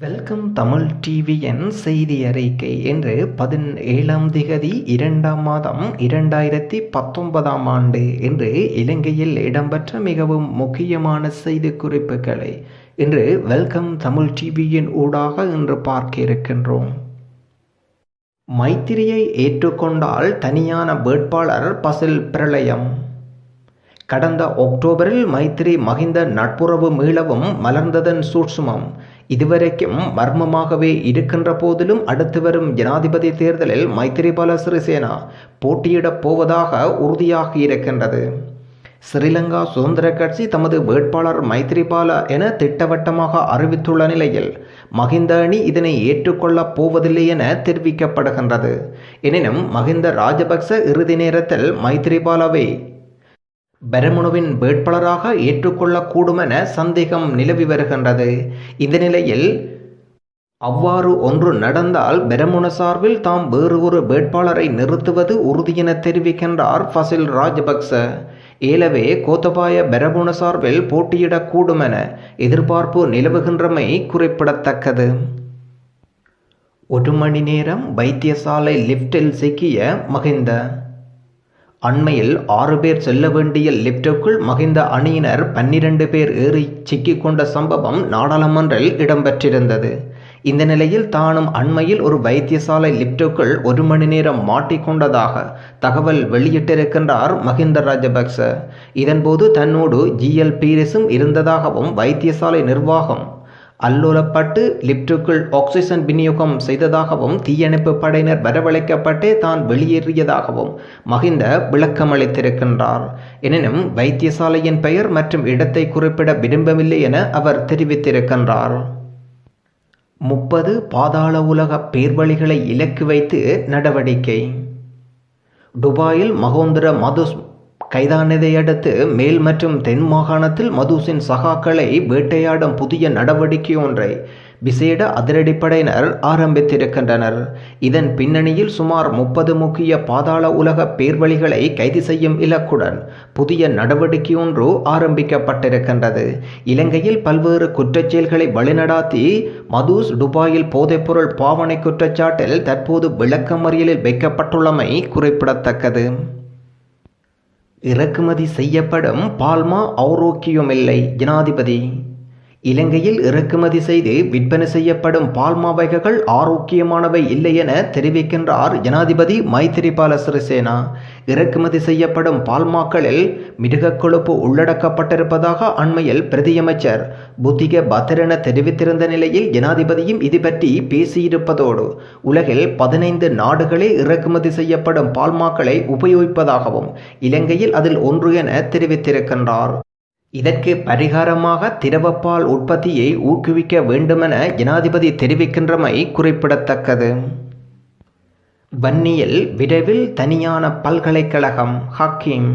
Welcome Tamil டிவியின் செய்தி அறிக்கை என்று பதினேழாம் திகதி இரண்டாம் மாதம் இரண்டாயிரத்தி பத்தொன்பதாம் ஆண்டு என்று இலங்கையில் இடம்பெற்ற மிகவும் முக்கியமான செய்தி குறிப்புகளை இன்று வெல்கம் தமிழ் டிவியின் ஊடாக இன்று பார்க்க இருக்கின்றோம். மைத்திரியை ஏற்றுக்கொண்டால் தனியான வேட்பாளர் பசில் பிரளயம். கடந்த அக்டோபரில் மைத்திரி மகிந்த நட்புறவு மீளவும் மலர்ந்ததன் சூட்சுமம். இதுவரைக்கும் மர்மமாகவே இருக்கின்ற போதிலும் அடுத்து வரும் ஜனாதிபதி தேர்தலில் மைத்திரிபால சிறிசேனா போட்டியிடப் போவதாக உறுதியாக இருக்கின்றது. ஸ்ரீலங்கா சுதந்திர கட்சி தமது வேட்பாளர் மைத்திரிபால என திட்டவட்டமாக அறிவித்துள்ள நிலையில் மகிந்த அணி இதனை ஏற்றுக்கொள்ளப் போவதில்லை என தெரிவிக்கப்படுகின்றது. எனினும் மகிந்த ராஜபக்ச இறுதி நேரத்தில் மைத்திரிபாலவை பெரமுனுவின் வேட்பாளராக ஏற்றுக்கொள்ளக்கூடும் என சந்தேகம் நிலவி வருகின்றது. இந்த நிலையில் அவ்வாறு ஒன்று நடந்தால் பெரமுன சார்பில் தாம் வேறு ஒரு வேட்பாளரை நிறுத்துவது உறுதியென தெரிவிக்கின்றார் ஃபசில் ராஜபக்ச. ஏலவே கோத்தபாய பெரமுன சார்பில் போட்டியிடக்கூடும் என எதிர்பார்ப்பு நிலவுகின்றமை குறிப்பிடத்தக்கது. ஒரு மணி நேரம் வைத்தியசாலை லிப்டில் சிக்கிய மகிந்த. அண்மையில் ஆறு பேர் செல்ல வேண்டிய லிப்டுக்குள் மகிந்த அணியினர் பன்னிரண்டு பேர் ஏறி சிக்கிக்கொண்ட சம்பவம் நாடாளுமன்றில் இடம்பெற்றிருந்தது. இந்த நிலையில் தானும் அண்மையில் ஒரு வைத்தியசாலை லிப்டுக்குள் ஒரு மணி நேரம் மாட்டிக்கொண்டதாக தகவல் வெளியிட்டிருக்கின்றார் மகிந்த ராஜபக்ச. இதன்போது தன்னோடு ஜிஎல் பீரிஸும் இருந்ததாகவும் வைத்தியசாலை நிர்வாகம் அல்லோலப்பட்டு லிப்டுக்குள் ஆக்சிஜன் விநியோகம் செய்ததாகவும் தீயணைப்பு படையினர் வரவழைக்கப்பட்டு தான் வெளியேறியதாகவும் மகிந்த விளக்கமளித்திருக்கின்றார். எனினும் வைத்தியசாலையின் பெயர் மற்றும் இடத்தை குறிப்பிட விரும்பவில்லை என அவர் தெரிவித்திருக்கின்றார். முப்பது பாதாள உலக பேர்வழிகளை இலக்கு வைத்து நடவடிக்கை. துபாயில் மகோந்திர மதுஸ் கைதானதை அடுத்து மேல் மற்றும் தென் மாகாணத்தில் மதுசின் சகாக்களை வேட்டையாடும் புதிய நடவடிக்கை ஒன்றை விசேட அதிரடிப்படையினர் ஆரம்பித்திருக்கின்றனர். இதன் பின்னணியில் சுமார் முப்பது முக்கிய பாதாள உலக பேர்வழிகளை கைது செய்யும் இலக்குடன் புதிய நடவடிக்கை ஒன்று ஆரம்பிக்கப்பட்டிருக்கின்றது. இலங்கையில் பல்வேறு குற்றச்செயல்களை வழிநடாத்தி மதுஸ் துபாயில் போதைப்பொருள் பாவனை குற்றச்சாட்டில் தற்போது விளக்கமறியலில் வைக்கப்பட்டுள்ளமை குறிப்பிடத்தக்கது. இறக்குமதி செய்யப்படும் பால்மா ஆரோக்கியமில்லை ஜனாதிபதி. இலங்கையில் இறக்குமதி செய்து விற்பனை செய்யப்படும் பால்மா வகைகள் ஆரோக்கியமானவை இல்லை என தெரிவிக்கின்றார் ஜனாதிபதி மைத்திரிபால சிறிசேனா. இறக்குமதி செய்யப்படும் பால்மாக்களில் மிருகக் கொழுப்பு உள்ளடக்கப்பட்டிருப்பதாக அண்மையில் பிரதியமைச்சர் புத்திக பத்திரன தெரிவித்திருந்த நிலையில் ஜனாதிபதியும் இது பற்றி பேசியிருப்பதோடு உலகில் பதினைந்து நாடுகளே இறக்குமதி செய்யப்படும் பால்மாக்களை உபயோகிப்பதாகவும் இலங்கையில் அதில் ஒன்று என தெரிவித்திருக்கின்றார். இதற்கு பரிகாரமாக திரவப்பால் உற்பத்தியை ஊக்குவிக்க வேண்டுமென ஜனாதிபதி தெரிவிக்கின்றமை குறிப்பிடத்தக்கது. வன்னியில் விரைவில் தனியான பல்கலைக்கழகம் ஹக்கீம்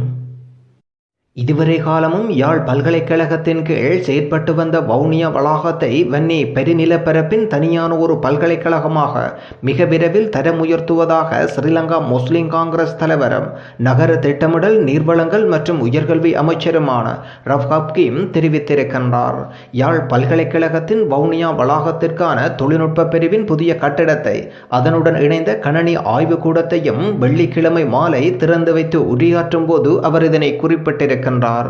இதுவரை காலமும் யாழ் பல்கலைக்கழகத்தின் கீழ் செயற்பட்டு வந்த வவுனியா வளாகத்தை வன்னி பெருநிலப்பரப்பின் தனியான ஒரு பல்கலைக்கழகமாக மிக விரைவில் தரம் உயர்த்துவதாக ஸ்ரீலங்கா முஸ்லிம் காங்கிரஸ் தலைவரும் நகர திட்டமிடல் நீர்வளங்கள் மற்றும் உயர்கல்வி அமைச்சருமான ரவ் தெரிவித்திருக்கின்றார். யாழ் பல்கலைக்கழகத்தின் வவுனியா வளாகத்திற்கான தொழில்நுட்ப பிரிவின் புதிய கட்டிடத்தை அதனுடன் இணைந்த கணனி ஆய்வுக்கூடத்தையும் வெள்ளிக்கிழமை மாலை திறந்து வைத்து உரையாற்றும் போது அவர் இதனை குறிப்பிட்டிருக்கிறார். இருக்கின்றார்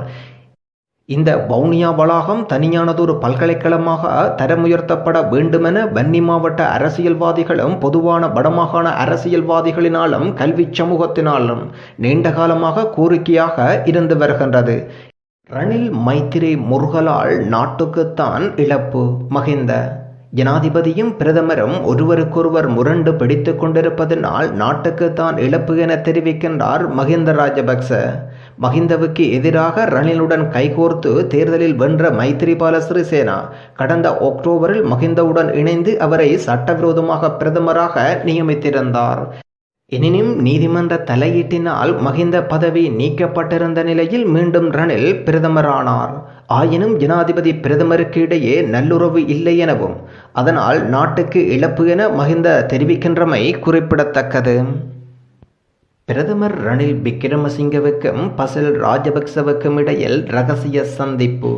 இந்த வவுனியா வளாகம் தனியானதொரு பல்கலைக்கழகமாக தரமுயர்த்தப்பட வேண்டுமென வன்னி மாவட்ட அரசியல்வாதிகளும் பொதுவான வடமாகாண அரசியல்வாதிகளினாலும் கல்வி சமூகத்தினாலும் நீண்டகாலமாக கோரிக்கையாக இருந்து வருகின்றது. ரணில் மைத்திரி முருகலால் நாட்டுக்குத்தான் இழப்பு மகிந்த. ஜனாதிபதியும் பிரதமரும் ஒருவருக்கொருவர் முரண்டு பிடித்து கொண்டிருப்பதனால் நாட்டுக்கு தான் இழப்பு என தெரிவிக்கின்றார் மகிந்த ராஜபக்ச. மகிந்தவுக்கு எதிராக ரணிலுடன் கைகோர்த்து தேர்தலில் வென்ற மைத்திரிபால சிறிசேனா கடந்த அக்டோபரில் மகிந்தவுடன் இணைந்து அவரை சட்டவிரோதமாக பிரதமராக நியமித்திருந்தார். எனினும் நீதிமன்ற தலையீட்டினால் மகிந்த பதவி நீக்கப்பட்டிருந்த நிலையில் மீண்டும் ரணில் பிரதமரானார். ஆயினும் ஜனாதிபதி பிரதமருக்கு இடையே நல்லுறவு இல்லை எனவும் அதனால் நாட்டுக்கு இழப்பு என மகிந்த தெரிவிக்கின்றமை குறிப்பிடத்தக்கது. பிரதமர் ரணில் விக்ரமசிங்கவுக்கும் பசில் ராஜபக்சவுக்கும் இடையில் ரகசிய சந்திப்பு.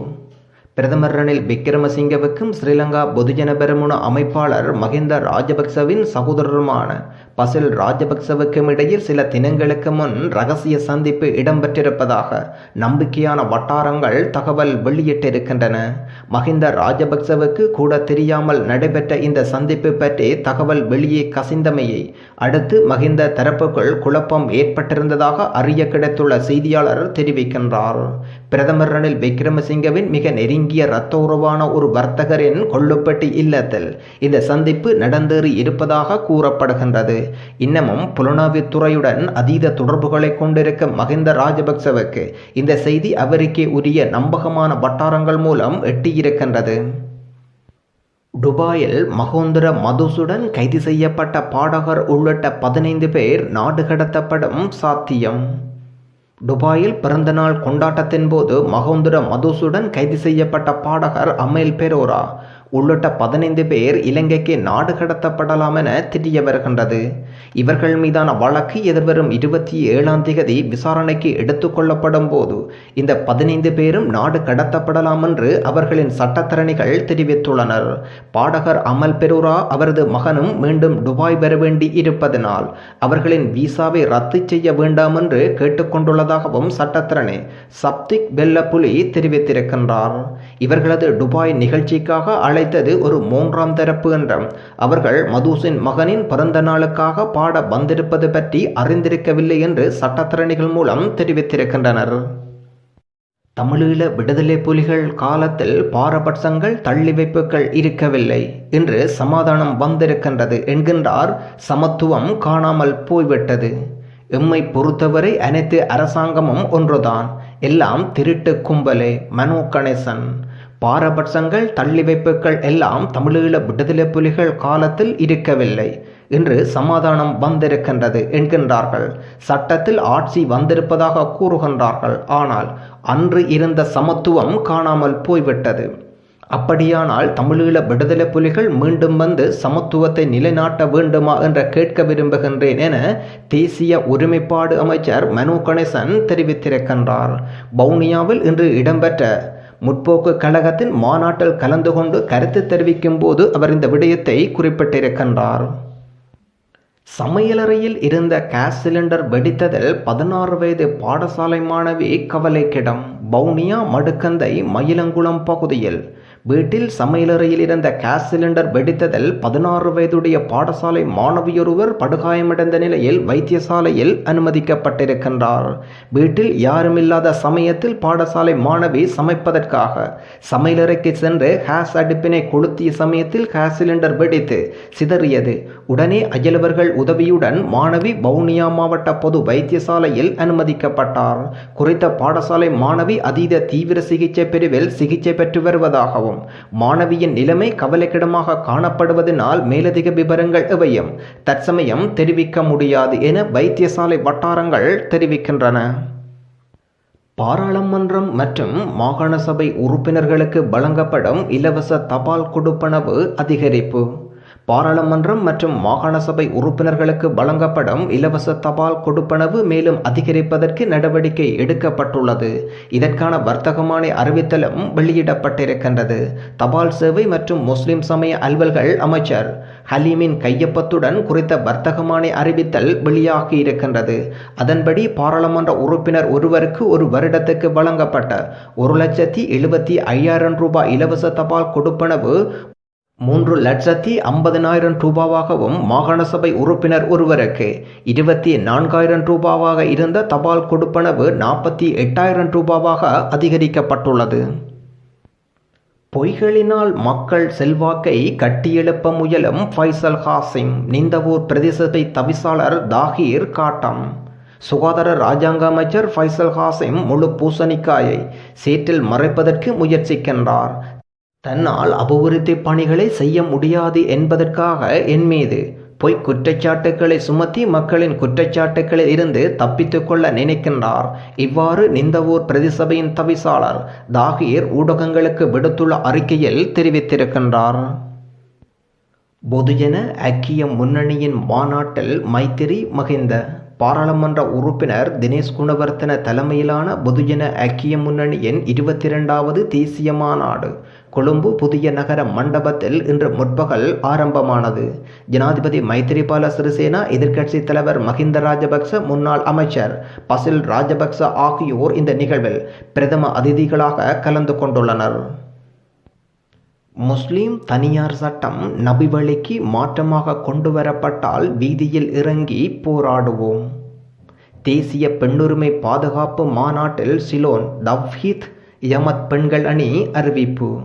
பிரதமர் ரணில் விக்ரமசிங்கவுக்கும் ஸ்ரீலங்கா பொதுஜன பெருமுன அமைப்பாளர் மஹிந்த ராஜபக்சவின் சகோதரருமான பசில் ராஜபக்சவுக்கும் இடையில் சில தினங்களுக்கு முன் ரகசிய சந்திப்பு இடம்பெற்றிருப்பதாக நம்பிக்கையான வட்டாரங்கள் தகவல் வெளியிட்டிருக்கின்றன. மஹிந்த ராஜபக்சவுக்கு கூட தெரியாமல் நடைபெற்ற இந்த சந்திப்பு பற்றி தகவல் வெளியே கசிந்தமையை அடுத்து மஹிந்த தரப்புக்குள் குழப்பம் ஏற்பட்டிருந்ததாக அறிய கிடைத்துள்ள செய்தியாளர் தெரிவிக்கின்றார். பிரதமர் ரணில் விக்ரமசிங்கவின் மிக நெருங்கிய இரத்த உறவான ஒரு வர்த்தகரின் கொள்ளுப்பட்டி இல்லத்தில் இந்த சந்திப்பு நடந்தேறி இருப்பதாக கூறப்படுகின்றது. இன்னமும் புலனாய்வுத்துறையுடன் அதீத தொடர்புகளை கொண்டிருக்கும் மஹிந்த ராஜபக்சவுக்கு இந்த செய்தி அவருக்கே உரிய நம்பகமான வட்டாரங்கள் மூலம் எட்டியிருக்கின்றது. துபாயில் மகோந்தர மதுசுடன் கைது செய்யப்பட்ட பாடகர் உள்ளிட்ட பதினைந்து பேர் நாடு கடத்தப்படும் சாத்தியம். துபாயில் பிறந்தநாள் கொண்டாட்டத்தின் போது மகோந்தர மதுசுடன் கைது செய்யப்பட்ட பாடகர் அமேல் பெரோரா. உள்ளிட்ட பதினைந்து பேர் இலங்கைக்கு நாடு கடத்தப்படலாம் என தெரிய வருகின்றது. இவர்கள் மீதான வழக்கு எதிர்வரும் இருபத்தி ஏழாம் தேதி விசாரணைக்கு எடுத்துக்கொள்ளப்படும் போது இந்த பதினைந்து பேரும் நாடு கடத்தப்படலாம் என்று அவர்களின் சட்டத்தரணிகள் தெரிவித்துள்ளனர். பாடகர் அமல் பெரூரா அவரது மகனும் மீண்டும் துபாய் வர வேண்டி இருப்பதனால் அவர்களின் விசாவை ரத்து செய்ய வேண்டாம் என்று கேட்டுக்கொண்டுள்ளதாகவும் சட்டத்தரணி சப்திக் பெல்லப்புலி தெரிவித்திருக்கின்றார். இவர்களது துபாய் நிகழ்ச்சிக்காக அழைத்தது ஒரு மூன்றாம் தரப்பு என்றும் அவர்கள் மதுசின் மகனின் பிறந்த நாளுக்காக பாட வந்திருப்பது பற்றி அறிந்திருக்கவில்லை என்று சட்டத்திறனிகள் மூலம் தெரிவித்திருக்கின்றனர். தமிழீழ விடுதலை புலிகள் காலத்தில் பாரபட்சங்கள் தள்ளி வைப்புகள் இருக்கவில்லை என்று சமாதானம் வந்திருக்கின்றது என்கின்றார். சமத்துவம் காணாமல் போய்விட்டது. எம்மை பொறுத்தவரை அனைத்து அரசாங்கமும் ஒன்றுதான். எல்லாம் திருட்டு கும்பலே மனோ கணேசன். பாரபட்சங்கள் தள்ளி வைப்புகள் எல்லாம் தமிழீழ விடுதலை புலிகள் காலத்தில் இருக்கவில்லை என்று சமாதானம் வந்திருக்கின்றது என்கின்றார்கள். சட்டத்தில் ஆட்சி வந்திருப்பதாக கூறுகின்றார்கள். ஆனால் அன்று இருந்த சமத்துவம் காணாமல் போய்விட்டது. அப்படியானால் தமிழீழ விடுதலை புலிகள் மீண்டும் வந்து சமத்துவத்தை நிலைநாட்ட வேண்டுமா என்று கேட்க விரும்புகின்றேன் என தேசிய ஒருமைப்பாடு அமைச்சர் மனு கணேசன் தெரிவித்திருக்கின்றார். வவுனியாவில் இன்று இடம்பெற்ற முற்போக்கு கழகத்தின் மாநாட்டில் கலந்து கொண்டு கருத்து தெரிவிக்கும் போது அவர் இந்த விடயத்தை குறிப்பிட்டிருக்கின்றார். சமையலறையில் இருந்த கேஸ் சிலிண்டர் வெடித்ததில் பதினாறு வயது பாடசாலை மாணவி கவலைக்கிடம். பவுனியா மடுக்கந்தை மயிலங்குளம் பகுதியில் வீட்டில் சமையலறையில் இருந்த கேஸ் சிலிண்டர் வெடித்ததில் பதினாறு வயதுடைய பாடசாலை மாணவியொருவர் படுகாயமடைந்த நிலையில் வைத்தியசாலையில் அனுமதிக்கப்பட்டிருக்கின்றார். வீட்டில் யாருமில்லாத சமயத்தில் பாடசாலை மாணவி சமைப்பதற்காக சமையலறைக்கு சென்று கேஸ் அடுப்பினை கொளுத்திய சமயத்தில் கேஸ் சிலிண்டர் வெடித்து சிதறியது. உடனே அயலவர்கள் உதவியுடன் மாணவி வவுனியா மாவட்ட பொது வைத்தியசாலையில் அனுமதிக்கப்பட்டார். குறித்த பாடசாலை மாணவி அதீத தீவிர சிகிச்சை பிரிவில் சிகிச்சை பெற்று வருவதாகவும் மாணவியின் நிலைமை கவலைக்கிடமாக காணப்படுவதனால் மேலதிக விவரங்கள் எவையும். தற்சமயம் தெரிவிக்க முடியாது என வைத்தியசாலை வட்டாரங்கள் தெரிவிக்கின்றன. பாராளுமன்றம் மற்றும் மாகாண சபை உறுப்பினர்களுக்கு வழங்கப்படும் இலவச தபால் கொடுப்பனவு அதிகரிப்பு. பாராளுமன்றம் மற்றும் மாகாண சபை உறுப்பினர்களுக்கு வழங்கப்படும் இலவச தபால் கொடுப்பனவு மேலும் அதிகரிப்பதற்கு நடவடிக்கை எடுக்கப்பட்டுள்ளது. இதற்கான வர்த்தகமான அறிவித்தலும் வெளியிடப்பட்டிருக்கின்றது. தபால் சேவை மற்றும் முஸ்லிம் சமய அலுவல்கள் அமைச்சர் ஹலீமின் கையொப்பத்துடன் குறித்த வர்த்தகமான அறிவித்தல் வெளியாகியிருக்கின்றது. அதன்படி பாராளுமன்ற உறுப்பினர் ஒருவருக்கு ஒரு வருடத்துக்கு வழங்கப்பட்ட ஒரு லட்சத்தி எழுபத்தி ஐயாயிரம் ரூபாய் இலவச தபால் கொடுப்பனவு மூன்று லட்சத்தி ஐம்பதனாயிரம் ரூபாவாகவும் மாகாண சபை உறுப்பினர் ஒருவருக்கு இருபத்தி நான்காயிரம் ரூபாவாக இருந்த தபால் கொடுப்பனவு நாற்பத்தி எட்டாயிரம் ரூபாவாக அதிகரிக்கப்பட்டுள்ளது. பொய்களினால் மக்கள் செல்வாக்கை கட்டியெழுப்ப முயலும் ஃபைசல் ஹாசிம் நிந்தவூர் பிரதேசத்தை தவிசாளர் தாகீர் காட்டம். சுகாதார ராஜாங்க அமைச்சர் ஃபைசல் ஹாசிம் முழு பூசணிக்காயை சேற்றில் மறைப்பதற்கு முயற்சிக்கின்றார். தன்னால் அபிவிருத்தி பணிகளை செய்ய முடியாது என்பதற்காக என் மீது பொய் குற்றச்சாட்டுக்களை சுமத்தி மக்களின் குற்றச்சாட்டுக்களில் இருந்து தப்பித்துக் கொள்ள நினைக்கின்றார். இவ்வாறு நிந்தவூர் பிரதிசபையின் தவிசாளர் தாகீர் ஊடகங்களுக்கு விடுத்துள்ள அறிக்கையில் தெரிவித்திருக்கின்றார். பொதுஜன ஐக்கிய முன்னணியின் மாநாட்டில் மைத்திரி மகிந்த பாராளுமன்ற உறுப்பினர் தினேஷ் குணவர்த்தன தலைமையிலான பொதுஜன ஐக்கிய முன்னணியின் இருபத்தி இரண்டாவது தேசிய மாநாடு கொழும்பு புதிய நகர மண்டபத்தில் இன்று முற்பகல் ஆரம்பமானது. ஜனாதிபதி மைத்திரிபால சிறிசேனா எதிர்க்கட்சி தலைவர் மஹிந்த ராஜபக்ச முன்னாள் அமைச்சர் பசில் ராஜபக்ச ஆகியோர் இந்த நிகழ்வில் பிரதம அதிதிகளாக கலந்து கொண்டுள்ளனர். முஸ்லீம் தனியார் சட்டம் நபிவழிக்கு மாற்றமாக கொண்டு வரப்பட்டால் வீதியில் இறங்கி போராடுவோம். தேசிய பெண்ணுரிமை பாதுகாப்பு மாநாட்டில் சிலோன் தவ்ஹீத் யமத் பெண்கள் அணி அறிவிப்பு.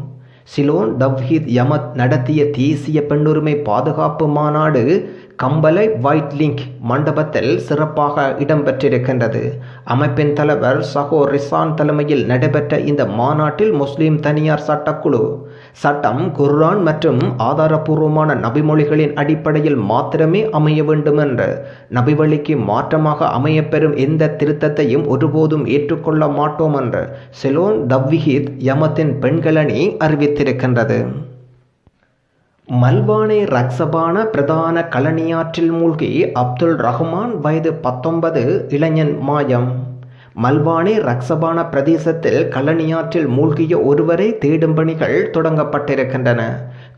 சிலோன் தவ்ஹீத் யமத் நடத்திய தேசிய பெண்ணுரிமை பாதுகாப்பு மாநாடு கம்பலை ஒயிட் லிங்க் மண்டபத்தில் சிறப்பாக இடம்பெற்றிருக்கின்றது. அமைப்பின் தலைவர் சஹோ ரிசான் தலைமையில் நடைபெற்ற இந்த மாநாட்டில் முஸ்லிம் தனியார் சட்டக்குழு சட்டம் குர்ஆன் மற்றும் ஆதாரபூர்வமான நபிமொழிகளின் அடிப்படையில் மாத்திரமே அமைய வேண்டும் என்று நபிவழிக்கு மாற்றமாக அமையப்பெறும் எந்த திருத்தத்தையும் ஒருபோதும் ஏற்றுக்கொள்ள மாட்டோம் என்று செலோன் தவ்விஹித் யமத்தின் பெண்களணி அறிவித்திருக்கின்றது. மல்வானே ரக்சபான பிரதான கலனியாற்றில் மூழ்கி அப்துல் ரஹ்மான் வயது பத்தொன்பது இளைஞன் மாயம். மல்வானே ரக்சபான பிரதேசத்தில் கலனியாற்றில் மூழ்கிய ஒருவரை தேடும் பணிகள் தொடங்கப்பட்டிருக்கின்றன.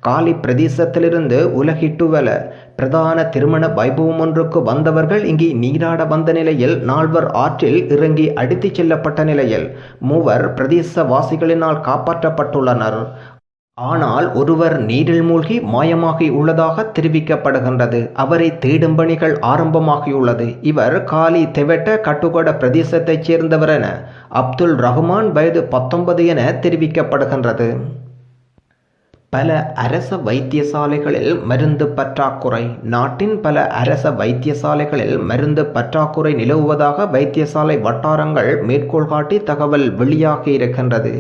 காலி பிரதேசத்திலிருந்து உலகிட்டுவல பிரதான திருமண வைபவம் ஒன்றுக்கு வந்தவர்கள் இங்கே நீராட வந்த நிலையில் நால்வர் ஆற்றில் இறங்கி அடித்துச் செல்லப்பட்ட நிலையில் மூவர் பிரதேசவாசிகளினால் காப்பாற்றப்பட்டுள்ளனர். ஆனால் ஒருவர் நீரில் மூழ்கி மாயமாகி உள்ளதாக தெரிவிக்கப்படுகின்றது. அவரை தேடும் பணிகள் ஆரம்பமாகியுள்ளது. இவர் காலி தெவெட்ட கட்டுக்கோட பிரதேசத்தைச் சேர்ந்தவர் என அப்துல் ரஹ்மான் வயது பத்தொன்பது என தெரிவிக்கப்படுகின்றது. பல அரச வைத்தியசாலைகளில் மருந்து பற்றாக்குறை. நாட்டின் பல அரச வைத்தியசாலைகளில் மருந்து பற்றாக்குறை நிலவுவதாக வைத்தியசாலை வட்டாரங்கள் மேற்கோள் காட்டி தகவல் வெளியாகி இருக்கின்றது.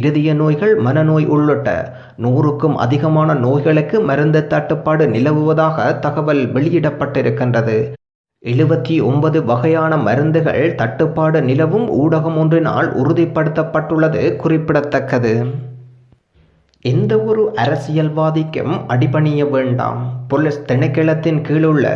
இருதய நோய்கள் மனநோய் உள்ளிட்ட நூறுக்கும் அதிகமான நோய்களுக்கு மருந்து தட்டுப்பாடு நிலவுவதாக தகவல் வெளியிடப்பட்டிருக்கின்றது. எழுபத்தி ஒன்பது வகையான மருந்துகள் தட்டுப்பாடு நிலவும் ஊடகம் ஒன்றினால் உறுதிப்படுத்தப்பட்டுள்ளது குறிப்பிடத்தக்கது. எந்த ஒரு அரசியல்வாதிக்கும் அடிபணிய வேண்டாம். பொலிஸ் திணைக்களத்தின் கீழுள்ள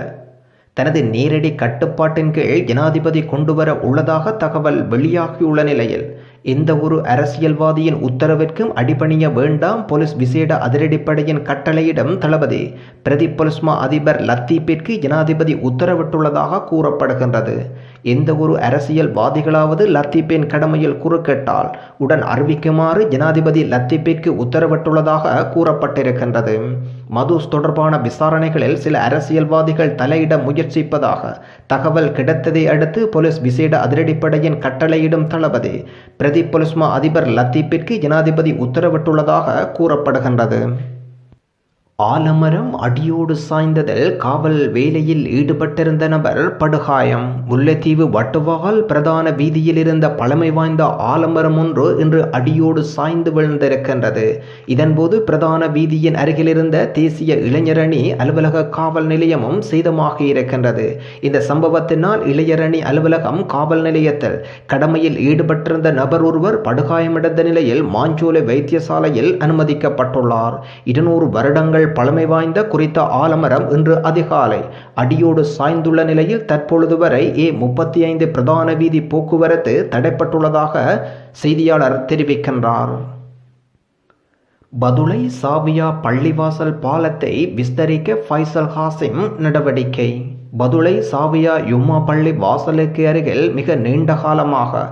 தனது நேரடி கட்டுப்பாட்டின் கீழ் ஜனாதிபதி கொண்டுவர உள்ளதாக தகவல் வெளியாகியுள்ள நிலையில் எந்த ஒரு அரசியல்வாதியின் உத்தரவிற்கும் அடிபணிய வேண்டாம். போலீஸ் விசேட அதிரடிப்படையின் கட்டளையிடம் தளபதி பிரதி பொலிஸ்மா அதிபர் லத்தீப்பிற்கு ஜனாதிபதி உத்தரவிட்டுள்ளதாக கூறப்படுகின்றது. எந்த ஒரு அரசியல்வாதிகளாவது லத்தீப்பின் கடமையில் குறுக்கிட்டால் உடன் அறிவிக்குமாறு ஜனாதிபதி லத்தீப்பிற்கு உத்தரவிட்டுள்ளதாக கூறப்பட்டிருக்கின்றது. மதுஸ் தொடர்பான விசாரணைகளில் சில அரசியல்வாதிகள் தலையிட முயற்சிப்பதாக தகவல் கிடைத்ததை அடுத்து போலீஸ் விசேட அதிரடிப்படையின் கட்டளையிடும் தளபதி பிரதி பொலிஸ்மா அதிபர் லத்தீப்பிற்கு ஜனாதிபதி உத்தரவிட்டுள்ளதாக கூறப்படுகின்றது. ஆலமரம் அடியோடு சாய்ந்ததில் காவல் வேலையில் ஈடுபட்டிருந்த நபர் படுகாயம். முல்லைத்தீவு வட்டுவால் பிரதான வீதியில் இருந்த பழமை வாய்ந்த ஆலமரம் ஒன்று இன்று அடியோடு சாய்ந்து விழுந்திருக்கின்றது. இதன்போது பிரதான வீதியின் அருகிலிருந்த தேசிய இளைஞரணி அலுவலக காவல் நிலையமும் சேதமாகி இருக்கின்றது. இந்த சம்பவத்தினால் இளைஞரணி அலுவலகம் காவல் நிலையத்தில் கடமையில் ஈடுபட்டிருந்த நபர் ஒருவர் படுகாயமடைந்த நிலையில் மாஞ்சோலை வைத்தியசாலையில் அனுமதிக்கப்பட்டுள்ளார். இருநூறு வருடங்கள் பழமை வாய்ந்த குறித்த ஆலமரம் இன்று அதிகாலை அடியோடு சாய்ந்துள்ள நிலையில் தற்பொழுது வரை ஏ முப்பத்தி ஐந்து பிரதான வீதி போக்குவரத்து தடைப்பட்டுள்ளதாக செய்தியாளர் தெரிவிக்கின்றார். பதுளை சாவியா பள்ளிவாசல் பாலத்தை விஸ்தரிக்க ஃபைசல் ஹாசிம் நடவடிக்கை. பதுளை சாவியா யும்மா பள்ளி வாசலுக்கு அருகில் மிக நீண்ட காலமாக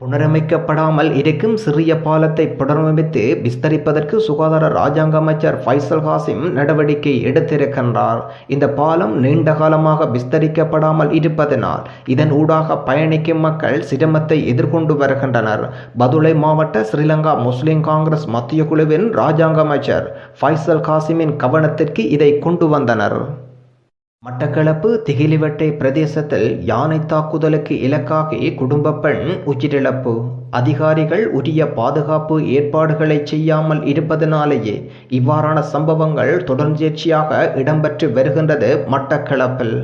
புனரமைக்கப்படாமல் இருக்கும் சிறிய பாலத்தை புனரமைத்து விஸ்தரிப்பதற்கு சுகாதார ராஜாங்க அமைச்சர் ஃபைசல் ஹாசிம் நடவடிக்கை எடுத்திருக்கின்றார். இந்த பாலம் நீண்ட காலமாக விஸ்தரிக்கப்படாமல் இருப்பதனால் இதன் ஊடாக பயணிக்கும் மக்கள் சிரமத்தை எதிர்கொண்டு வருகின்றனர். பதுளை மாவட்ட ஸ்ரீலங்கா முஸ்லிம் காங்கிரஸ் மத்திய குழுவின் ராஜாங்க அமைச்சர் ஃபைசல் காசிமின் கவனத்திற்கு இதை கொண்டு வந்தனர். மட்டக்களப்பு திகிலிவட்டை பிரதேசத்தில் யானை தாக்குதலுக்கு இலக்காகி குடும்ப பெண் உயிரிழப்பு. அதிகாரிகள் உரிய பாதுகாப்பு ஏற்பாடுகளை செய்யாமல் இருப்பதனாலேயே இவ்வாறான சம்பவங்கள் தொடர்ச்சியாக இடம்பெற்று வருகின்றது மட்டக்களப்பில்.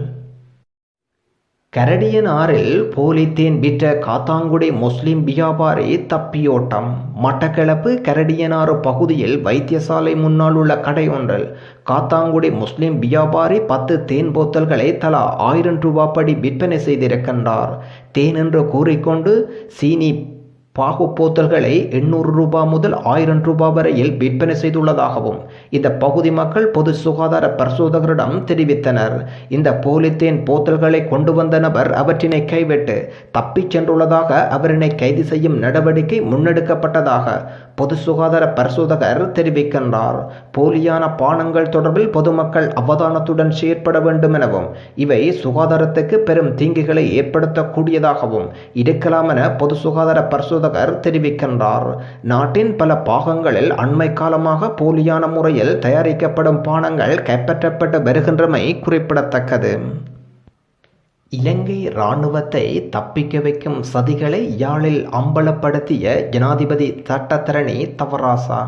கரடியன் ஆறில் போலித்தேன் விற்ற காத்தாங்குடி முஸ்லிம் வியாபாரி தப்பியோட்டம். மட்டக்களப்பு கரடியனாறு பகுதியில் வைத்தியசாலை முன்னால் உள்ள கடை ஒன்றில் காத்தாங்குடி முஸ்லிம் வியாபாரி பத்து தேன் போத்தல்களை தலா ஆயிரம் ரூபாப்படி விற்பனை செய்திருக்கின்றார். தேன் என்று கூறிக்கொண்டு சீனி பாகு போத்தல்களை எண்ணூறு ரூபாய் முதல் ஆயிரம் ரூபாய் வரையில் விற்பனை செய்துள்ளதாகவும் இந்த பகுதி மக்கள் பொது சுகாதார பரிசோதகரிடம் தெரிவித்தனர். இந்த போலித்தேன் போத்தல்களை கொண்டு வந்த நபர் அவற்றினை கைவிட்டு தப்பிச் சென்றுள்ளதாக அவரினை கைது செய்யும் நடவடிக்கை முன்னெடுக்கப்பட்டதாக பொது சுகாதார பரிசோதகர் தெரிவிக்கின்றார். போலியான பானங்கள் தொடர்பில் பொதுமக்கள் அவதானத்துடன் செயற்பட வேண்டும் எனவும் இவை சுகாதாரத்துக்கு பெரும் தீங்குகளை ஏற்படுத்தக்கூடியதாகவும் இருக்கலாம் என பொது சுகாதார பரிசோதகர் தெரிவிக்கின்றார். நாட்டின் பல பாகங்களில் அண்மை காலமாக போலியான முறையில் தயாரிக்கப்படும் பானங்கள் கைப்பற்றப்பட்டு வருகின்றமை குறிப்பிடத்தக்கது. இலங்கை இராணுவத்தை தப்பிக்க வைக்கும் சதிகளை யாழில் அம்பலப்படுத்திய ஜனாதிபதி சட்டத்தரணி தவராசா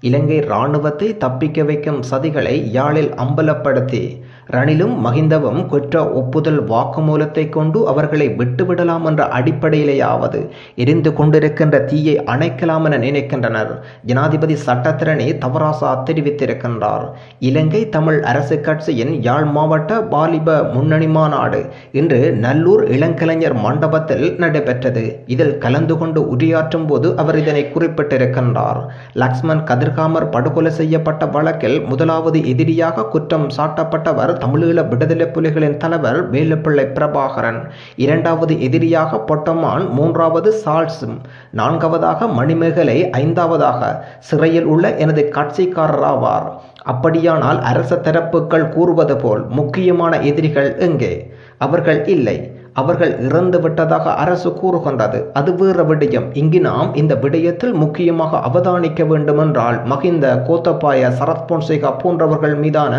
இலங்கை இராணுவத்தை தப்பிக்க வைக்கும் சதிகளை யாழில் அம்பலப்படுத்தி ரணிலும் மகிந்தவும் குற்ற ஒப்புதல் வாக்குமூலத்தை கொண்டு அவர்களை விட்டுவிடலாம் என்ற அடிப்படையிலேயாவது எரிந்து கொண்டிருக்கின்ற தீயை அணைக்கலாம் என நினைக்கின்றனர். ஜனாதிபதி சட்டத்திறனை தவராசா தெரிவித்திருக்கின்றார். இலங்கை தமிழ் அரசு கட்சியின் யாழ் மாவட்ட வாலிப முன்னணி மாநாடு இன்று நல்லூர் இளங்கலைஞர் மண்டபத்தில் நடைபெற்றது. இதில் கலந்து கொண்டு உரையாற்றும் போது அவர் இதனை குறிப்பிட்டிருக்கின்றார். லக்ஷ்மண் கதிர்காமர் படுகொலை செய்யப்பட்ட வழக்கில் முதலாவது எதிரியாக குற்றம் சாட்டப்பட்டவர் தமிழீழ விடுதலை புலிகளின் தலைவர் வேலுப்பிள்ளை பிரபாகரன். இரண்டாவது எதிரியாக பொட்டமான் மூன்றாவது சால்ஸும் நான்காவதாக மணிமேகலை ஐந்தாவதாக சிறையில் உள்ள எனது கட்சிக்காரராவார். அப்படியானால் அரச தரப்புகள் கூறுவது போல் முக்கியமான எதிரிகள் எங்கே? அவர்கள் இல்லை. அவர்கள் இறந்து விட்டதாக அரசு கூறுகின்றது. அது வேறு விடயம். இங்கு நாம் இந்த விடயத்தில் முக்கியமாக அவதானிக்க வேண்டுமென்றால் மகிந்த கோத்தபாய சரத்பொன்சேகா போன்றவர்கள் மீதான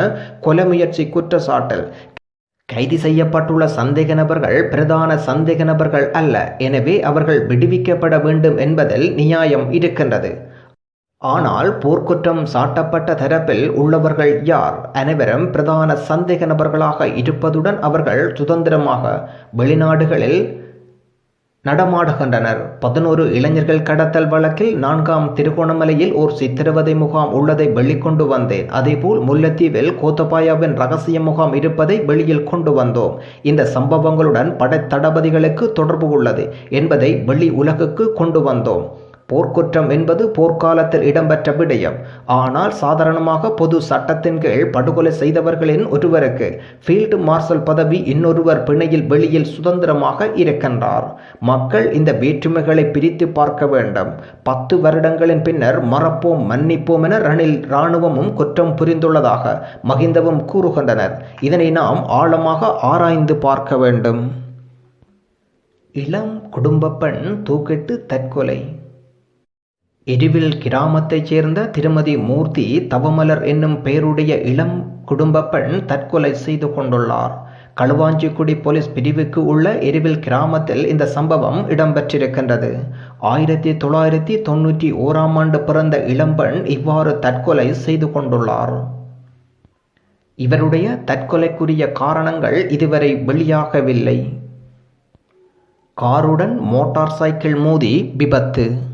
கொலை முயற்சி குற்றச்சாட்டல். கைது செய்யப்பட்டுள்ள சந்தேக நபர்கள் பிரதான சந்தேக நபர்கள் அல்ல. எனவே அவர்கள் விடுவிக்கப்பட வேண்டும் என்பதில் நியாயம் இருக்கின்றது. ஆனால் போர்க்குற்றம் சாட்டப்பட்ட தரப்பில் உள்ளவர்கள் யார்? அனைவரும் பிரதான சந்தேக நபர்களாக இருப்பதுடன் அவர்கள் சுதந்திரமாக வெளிநாடுகளில் நடமாடுகின்றனர். பதினோரு இளைஞர்கள் கடத்தல் வழக்கில் நான்காம் திருகோணமலையில் ஓர் சித்திரவதை முகாம் உள்ளதை வெளிக்கொண்டு வந்தேன். அதேபோல் முல்லைத்தீவில் கோத்தபாயாவின் ரகசிய முகாம் இருப்பதை வெளியில் கொண்டு வந்தோம். இந்த சம்பவங்களுடன் படை தளபதிகளுக்கு தொடர்பு உள்ளது என்பதை வெளி உலகுக்கு கொண்டு வந்தோம். போர்க்குற்றம் என்பது போர்க்காலத்தில் இடம்பெற்ற விடயம். ஆனால் சாதாரணமாக பொது சட்டத்தின் கீழ் படுகொலை செய்தவர்களின் ஒருவருக்கு ஃபீல்டு மார்ஷல் பதவி இன்னொருவர் பிணையில் வெளியில் சுதந்திரமாக இருக்கின்றார். மக்கள் இந்த வேற்றுமைகளை பிரித்து பார்க்க வேண்டும். பத்து வருடங்களின் பின்னர் மறப்போம் மன்னிப்போம் என ரணில் இராணுவமும் குற்றம் புரிந்துள்ளதாக மகிந்தவும் கூறுகின்றனர். இதனை நாம் ஆழமாக ஆராய்ந்து பார்க்க வேண்டும். இளம் குடும்ப பெண் தூக்கிட்டு தற்கொலை. எரிவில் கிராமத்தைச் சேர்ந்த திருமதி மூர்த்தி தவமலர் என்னும் பெயருடைய இளம் குடும்ப பெண் தற்கொலை செய்து கொண்டுள்ளார். களுவாஞ்சிக்குடி போலீஸ் பிரிவுக்கு உள்ள எரிவில் கிராமத்தில் இந்த சம்பவம் இடம்பெற்றிருக்கின்றது. ஆயிரத்தி தொள்ளாயிரத்தி தொண்ணூற்றி ஓராம் ஆண்டு பிறந்த இளம்பெண் இவ்வாறு தற்கொலை செய்து கொண்டுள்ளார். இவருடைய தற்கொலைக்குரிய காரணங்கள் இதுவரை வெளியாகவில்லை. காருடன் மோட்டார் சைக்கிள் மோதி விபத்து.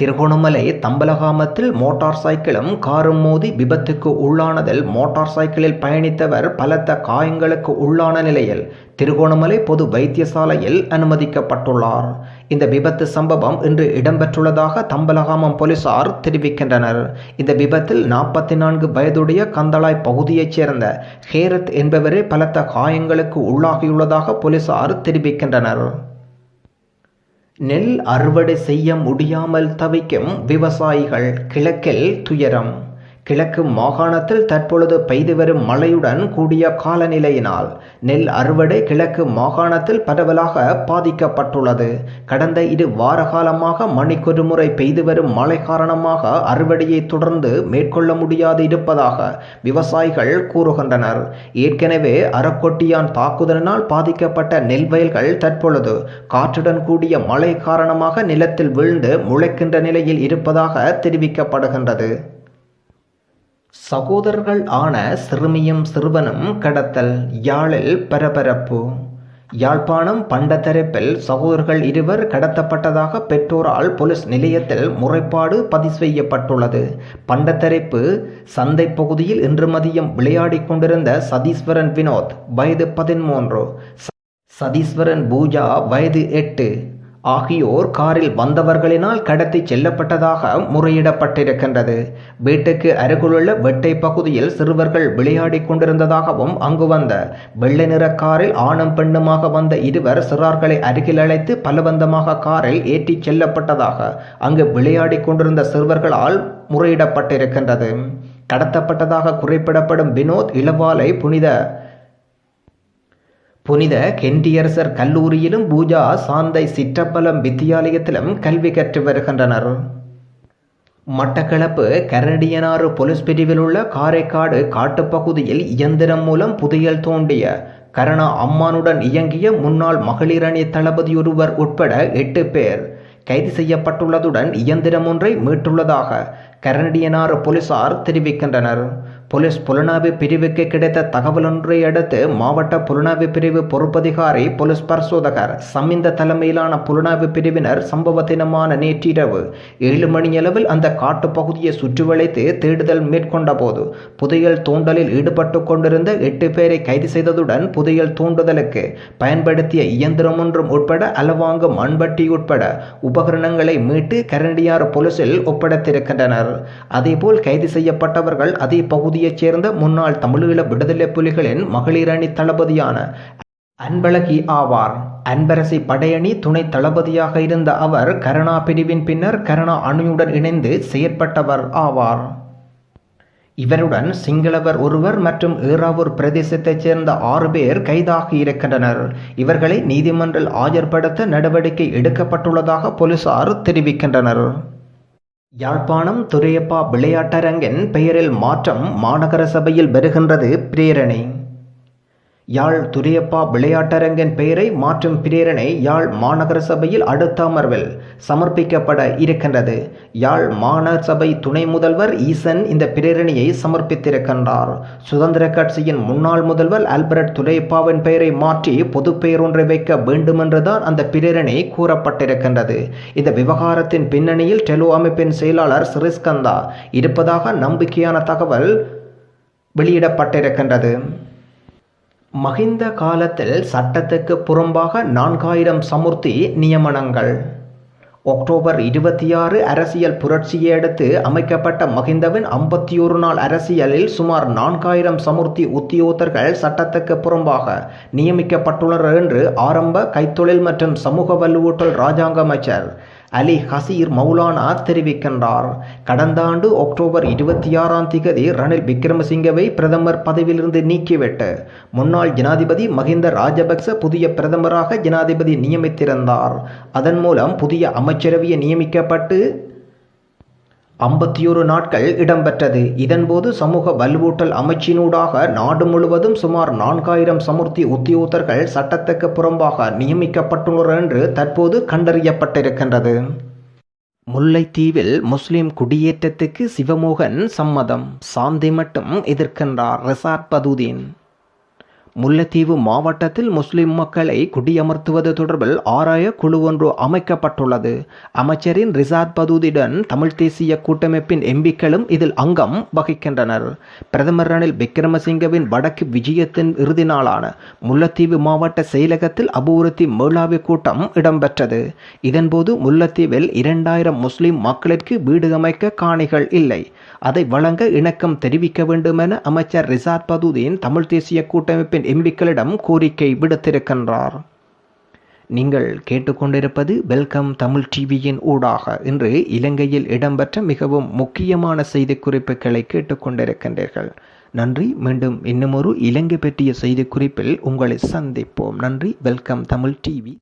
திருகோணமலை தம்பலகாமத்தில் மோட்டார் சைக்கிளும் காரும் மோதி விபத்துக்கு உள்ளானதில் மோட்டார் சைக்கிளில் பயணித்தவர் பலத்த காயங்களுக்கு உள்ளான நிலையில் திருகோணமலை பொது வைத்தியசாலையில் அனுமதிக்கப்பட்டுள்ளார். இந்த விபத்து சம்பவம் இன்று இடம்பெற்றுள்ளதாக தம்பலகாமம் போலீசார் தெரிவிக்கின்றனர். இந்த விபத்தில் நாற்பத்தி நான்கு வயதுடைய கந்தளாய் பகுதியைச் சேர்ந்த ஹேரத் என்பவரே பலத்த காயங்களுக்கு உள்ளாகியுள்ளதாக போலீசார் தெரிவிக்கின்றனர். நெல் அறுவடை செய்ய முடியாமல் தவிக்கும் விவசாயிகள் கிழக்கில் துயரம். கிழக்கு மாகாணத்தில் தற்பொழுது பெய்து வரும் மழையுடன் கூடிய காலநிலையினால் நெல் அறுவடை கிழக்கு மாகாணத்தில் பரவலாக பாதிக்கப்பட்டுள்ளது. கடந்த இரு வார காலமாக மணிக்கொரு முறை பெய்து வரும் மழை காரணமாக அறுவடையை தொடர்ந்து மேற்கொள்ள முடியாது இருப்பதாக விவசாயிகள் கூறுகின்றனர். ஏற்கனவே அறக்கொட்டியான் தாக்குதலினால் பாதிக்கப்பட்ட நெல் வயல்கள் தற்பொழுது காற்றுடன் கூடிய மழை காரணமாக நிலத்தில் வீழ்ந்து முளைக்கின்ற நிலையில் இருப்பதாக தெரிவிக்கப்படுகின்றது. சகோதரர்கள் ஆன சிறுமியும் சிறுவனும் கடத்தல் யாழில் பரபரப்பு. யாழ்ப்பாணம் பண்டத்தரப்பில் சகோதரர்கள் இருவர் கடத்தப்பட்டதாக பெற்றோரால் போலீஸ் நிலையத்தில் முறைப்பாடு பதிவு செய்யப்பட்டுள்ளது. பண்டத்தரப்பு சந்தை பகுதியில் இன்று மதியம் விளையாடிக் கொண்டிருந்த சதீஸ்வரன் வினோத் வயது பதிமூன்று சதீஸ்வரன் பூஜா வயது எட்டு. ஆகியோர் காரில் வந்தவர்களினால் கடத்தி செல்லப்பட்டதாக முறையிடப்பட்டிருக்கின்றது. வீட்டுக்கு அருகிலுள்ள வெட்டை பகுதியில் சிறுவர்கள் விளையாடிக் கொண்டிருந்ததாகவும் அங்கு வந்த வெள்ளை நிற காரில் ஆணும் பெண்ணுமாக வந்த இருவர் சிறார்களை அருகில் அழைத்து பலவந்தமாக காரில் ஏற்றிச் செல்லப்பட்டதாக அங்கு விளையாடிக் கொண்டிருந்த சிறுவர்களால் முறையிடப்பட்டிருக்கின்றது. கடத்தப்பட்டதாக குறிப்பிடப்படும் வினோத் இளவாலை புனித புனித கெண்டியரசர் கல்லூரியிலும் பூஜா சாந்தை சிற்றப்பலம் வித்தியாலயத்திலும் கல்வி கற்று வருகின்றனர். மட்டக்களப்பு கரடியனாறு போலீஸ் பிரிவில் உள்ள காரைக்காடு காட்டுப்பகுதியில் இயந்திரம் மூலம் புதையல் தோண்டிய கருணா அம்மானுடன் இயங்கிய முன்னாள் மகளிர் அணி தளபதியொருவர் உட்பட எட்டு பேர் கைது செய்யப்பட்டுள்ளதுடன் இயந்திரம் ஒன்றை மீட்டுள்ளதாக கரடியனாறு போலீசார் தெரிவிக்கின்றனர். போலீஸ் புலனாய்வு பிரிவுக்கு கிடைத்த தகவலொன்றை அடுத்து மாவட்ட புலனாய்வு பிரிவு பொறுப்பதிகாரி போலீஸ் பரிசோதகர் சமிந்த தலைமையிலான புலனாய்வு பிரிவினர் சம்பவ தினமான நேற்றிரவு ஏழு மணியளவில் அந்த காட்டு பகுதியை சுற்றி வளைத்து தேடுதல் மேற்கொண்ட போது புதையல் தூண்டலில் ஈடுபட்டு கொண்டிருந்த எட்டு பேரை கைது செய்ததுடன் புதையல் தூண்டுதலுக்கு பயன்படுத்திய இயந்திரம் ஒன்றும் உட்பட அளவாங்கும் மண்பட்டி உட்பட உபகரணங்களை மீட்டு கரண்டியார் போலீசில் ஒப்படைத்திருக்கின்றனர். அதேபோல் கைது செய்யப்பட்டவர்கள் அதே பகுதி பகுதியைச் சேர்ந்த முன்னாள் தமிழீழ விடுதலை புலிகளின் மகளிர் அணி தளபதியான அன்பழகி ஆவார். அன்பரசி படையணி துணை தளபதியாக இருந்த அவர் கருணா பிரிவின் பின்னர் கருணா அணியுடன் இணைந்து செயற்பட்டவர் ஆவார். இவருடன் சிங்களவர் ஒருவர் மற்றும் ஏறாவூர் பிரதேசத்தைச் சேர்ந்த ஆறு பேர் கைதாகி இருக்கின்றனர். இவர்களை நீதிமன்றில் ஆஜர்படுத்த நடவடிக்கை எடுக்கப்பட்டுள்ளதாக போலீசார் தெரிவிக்கின்றனர். யாழ்ப்பாணம் துரையப்பா விளையாட்டரங்கின் பெயரில் மாற்றம் மாநகர சபையில் வருகின்றது பிரேரணை. யாழ் துரியப்பா விளையாட்டரங்கின் பெயரை மாற்றும் பிரேரணை யாழ் மாநகர சபையில் அடுத்த அமர்வில் சமர்ப்பிக்கப்பட இருக்கின்றது. யாழ் மாநகர சபை துணை முதல்வர் ஈசன் இந்த பிரேரணையை சமர்ப்பித்திருக்கின்றார். சுதந்திர கட்சியின் முன்னாள் முதல்வர் ஆல்பர்ட் துரையப்பாவின் பெயரை மாற்றி பொது பெயர் ஒன்றை வைக்க வேண்டுமென்றுதான் அந்த பிரேரணை கூறப்பட்டிருக்கின்றது. இந்த விவகாரத்தின் பின்னணியில் டெலோ அமைப்பின் செயலாளர் சிறிஸ்கந்தா இருப்பதாக நம்பிக்கையான தகவல் வெளியிடப்பட்டிருக்கின்றது. மகிந்த காலத்தில் சட்டத்துக்கு புறம்பாக நான்காயிரம் சமுர்த்தி நியமனங்கள். அக்டோபர் இருபத்தி ஆறு அரசியல் புரட்சியை அடுத்து அமைக்கப்பட்ட மகிந்தவின் ஐம்பத்தி ஒரு நாள் அரசியலில் சுமார் நான்காயிரம் சமுர்த்தி உத்தியோகத்தர்கள் சட்டத்துக்கு புறம்பாக நியமிக்கப்பட்டுள்ளனர் என்று ஆரம்ப கைத்தொழில் மற்றும் சமூக வலுவூட்டல் ராஜாங்க அமைச்சர் அலி ஹசீர் மௌலானா தெரிவிக்கின்றார். கடந்த ஆண்டு அக்டோபர் இருபத்தி ஆறாம் திகதி ரணில் விக்ரமசிங்கவை பிரதமர் பதவியிலிருந்து நீக்கிவிட்டு முன்னாள் ஜனாதிபதி மஹிந்த ராஜபக்ச புதிய பிரதமராக ஜனாதிபதி நியமித்திருந்தார். அதன் மூலம் புதிய அமைச்சரவையை நியமிக்கப்பட்டு ஐம்பத்தி ஒரு நாட்கள் இடம்பெற்றது. இதன்போது சமூக வலுவூட்டல் அமைச்சினூடாக நாடு முழுவதும் சுமார் நான்காயிரம் சமுர்த்தி உத்தியோகத்தர்கள் சட்டத்துக்கு புறம்பாக நியமிக்கப்பட்டுள்ளனர் என்று தற்போது கண்டறியப்பட்டிருக்கின்றது. முல்லைத்தீவில் முஸ்லிம் குடியேற்றத்துக்கு சிவமோகன் சம்மதம். சாந்தி மட்டும் எதிர்க்கின்றார் ரிசார்ட் பதுதீன். முல்லைத்தீவு மாவட்டத்தில் முஸ்லிம் மக்களை குடியமர்த்துவது தொடர்பில் ஆராய குழு ஒன்று அமைக்கப்பட்டுள்ளது. அமைச்சரின் ரிசாத் பதூதியுடன் தமிழ் தேசிய கூட்டமைப்பின் எம்பிக்களும் இதில் அங்கம் வகிக்கின்றனர். பிரதமர் ரணில் விக்ரமசிங்கவின் வடக்கு விஜயத்தின் இறுதி நாளான முல்லைத்தீவு மாவட்ட செயலகத்தில் அபிவிருத்தி மேளாவி கூட்டம் இடம்பெற்றது. இதன்போது முல்லைத்தீவில் இரண்டாயிரம் முஸ்லிம் மக்களிற்கு வீடு அமைக்க காணிகள் இல்லை. அதை வழங்க இணக்கம் தெரிவிக்க வேண்டும் என அமைச்சர் ரிசாத் பதுதீன் தமிழ் தேசிய கூட்டமைப்பின் எம்பிக்களிடம் கோரிக்கை விடுத்திருக்கின்றார். நீங்கள் கேட்டுக்கொண்டிருப்பது வெல்கம் தமிழ் டிவியின் ஊடாக. இன்று இலங்கையில் இடம்பெற்ற மிகவும் முக்கியமான செய்தி குறிப்புகளை கேட்டுக்கொண்டிருக்கின்றீர்கள். நன்றி. மீண்டும் இன்னுமொரு இலங்கை பற்றிய செய்தி குறிப்பில் உங்களை சந்திப்போம். நன்றி. Welcome Tamil TV.